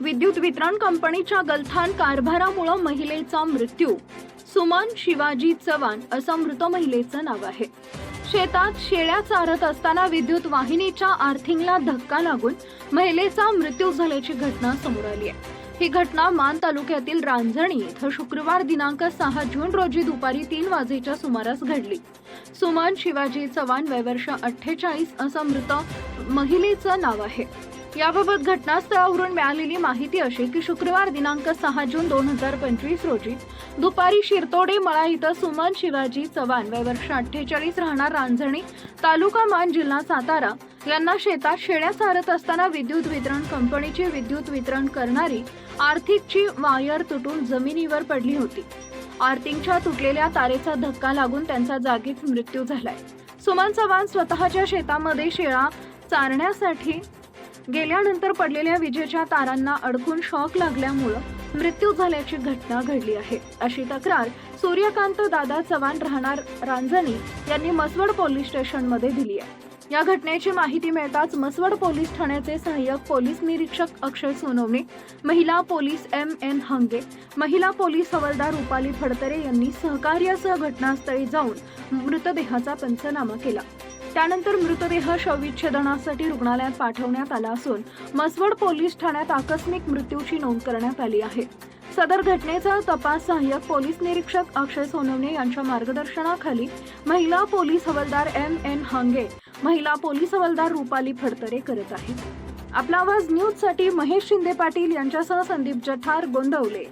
विद्युत वितरण कंपनीच्या गलथान कारभारामुळे महिलेचा मृत्यू. सुमन शिवाजी चव्हाण असं मृत महिलेचं नाव आहे. शेतात शेळ्या चारत असताना विद्युत वाहिनीच्या आर्थिंगला धक्का लागून महिलेचा मृत्यू झाल्याची घटना समोर आली आहे. ही घटना मान तालुक्यातील रांजणी इथं शुक्रवार दिनांक सहा जून रोजी दुपारी तीन वाजेच्या सुमारास घडली. सुमन शिवाजी चव्हाण वय वर्ष अठ्ठेचाळीस असं मृत महिलेचं नाव आहे. याबाबत घटनास्थळावरून मिळालेली माहिती अशी की शुक्रवार दिनांक सहा जून दोन हजार पंचवीस रोजी दुपारी शिरतोडे मळा इथं सुमन शिवाजी चव्हाण वय वर्ष अठ्ठेचाळीस राहणार रांजणी तालुका मान जिल्हा सातारा यांना शेतात शेळ्या सारत असताना विद्युत वितरण कंपनीची विद्युत वितरण करणारी आर्थिकची वायर तुटून जमिनीवर पडली होती. आर्थिंगच्या तुटलेल्या तारेचा धक्का लागून त्यांचा जागीच मृत्यू झालाय. सुमन चव्हाण स्वतःच्या शेतामध्ये शेळा चारण्यासाठी गेल्यानंतर पडलेल्या विजेच्या तारांना अडकून शॉक लागल्यामुळं मृत्यू झाल्याची घटना घडली आहे. अशी तक्रार सूर्यकांत दादा चव्हाण राहणार रांजणी यांनी मसवड पोलीस स्टेशनमध्ये दिली आहे. या घटनेची माहिती मिळताच मसवड पोलीस ठाण्याचे सहाय्यक पोलीस निरीक्षक अक्षय सोनवणे महिला पोलीस एम एन हंगे महिला पोलीस हवालदार रुपाली फडतरे यांनी सहकार्यासह घटनास्थळी जाऊन मृतदेहाचा पंचनामा केला. त्यानंतर मृतदेह शवविच्छेदनासाठी रुग्णालयात पाठवण्यात आला असून मसवड पोलीस ठाण्यात आकस्मिक मृत्यूची नोंद करण्यात आली आहे. सदर घटनेचा तपास सहाय्यक पोलीस निरीक्षक अक्षय सोनवणे यांच्या मार्गदर्शनाखाली महिला पोलीस हवालदार एम एन हांगे महिला पोलीस हवालदार रुपाली फडतरे करत आहेत. आपला आवाज न्यूजसाठी महेश शिंदे पाटील यांच्यासह संदीप जठार गोंदवले.